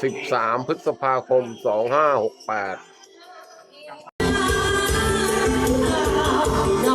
13 พฤษภาคม 2568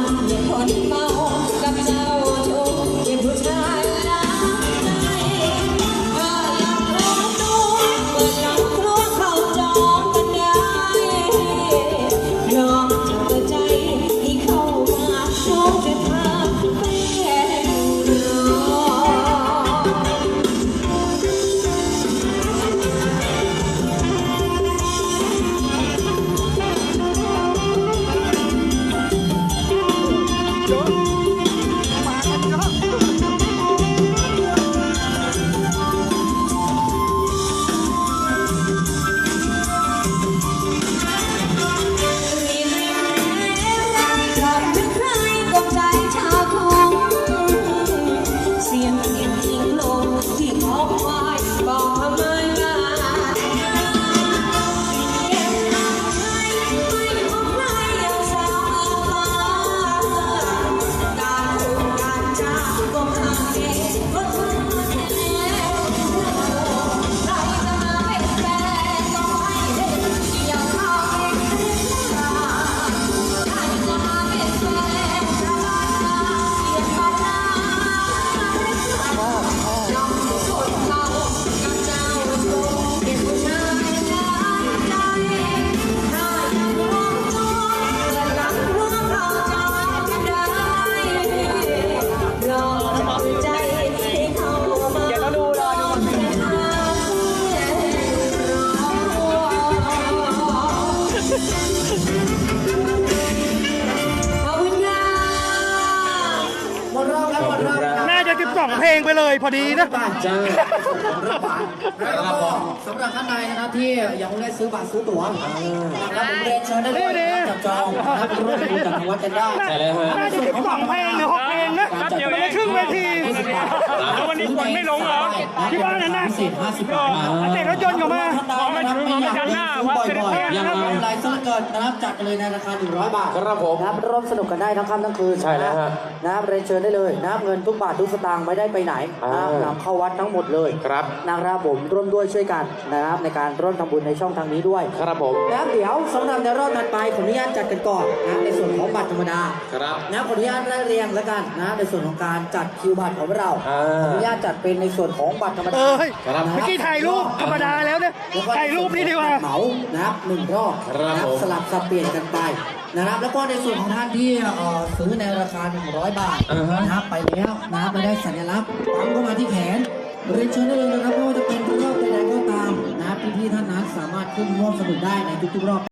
รอบแล้วหมดรอบแล้วน่าจะ 12 เพลงไปเลยพอดีนะบาทจ้ารับบาทแล้วก็สำหรับท่านใดนะครับที่ยังไม่ได้ซื้อบัตรซื้อตั๋วนะครับผมเรียนเชิญได้เลยนะครับจับจองนะครับร่วมบุญกับทางวัดกันได้ใช่เลยฮะน่าจะ12 เพลงหรือ 6 เพลงนะมันไม่ครึ่งเวทีแล้ววันนี้คนไม่ลงเหรอที่บ้านนั่นนะสิบห้าสิบบาทเอาเตะรถยนต์เข้ามา ท่านใดนะครับไม่อยากซื้อบ่อยๆ ยังไม่เป็นไรซื้อเกินนะครับจัดไปเลยในราคา 100 บาท ครับผม นะครับร่วมสนุกกันได้ทั้งค่ำทั้งคืนใช่แล้วฮะนะครับเรียนเชิญได้เลยนะครับเงินทุกบาททุกสตางค์ไม่ได้ไปไหนนะครับอ่านนำเข้าวัดทั้งหมดเลยครับ นะครับผมร่วมด้วยช่วยกันนะครับในการร่วมทำบุญในช่องทางนี้ด้วย ครับผมนะครับเดี๋ยวสำหรับในรอบถัดไปขออนุญาตจัดกันก่อนนะในส่วนของบัตรธรรมดาครับ นะขออนุญาตไล่เรียงแล้วกันนะในส่วนของการจัดคิวบัตรของเราอ่า ขออนุญาตจัดเป็นในส่วนของบัตรธรรมเอดาอเฮ้ย ครับ เมื่อกี้ถ่ายรูปธรรมดาแล้วเนี่ย แล้วก็ถ่ายรูปนี่ดีกว่าเหมานะครับหนึ่งรอบครับนะผม สลับสับเปลี่ยนกันไปนะครับ แล้วก็ในส่วนของท่านที่เอ่อซื้อในราคา 100 บาทอ่าฮะ นะครับไปแล้วนะครับไปได้สัญลักษณ์ปั๊มเข้ามาที่แขนเรียนเชิญได้เลยนะครับไม่ว่าจะเป็นรอบใดๆก็ตามนะครับพี่ๆท่านนั้นสามารถขึ้นร่วมสนุกได้ในทุกๆรอบ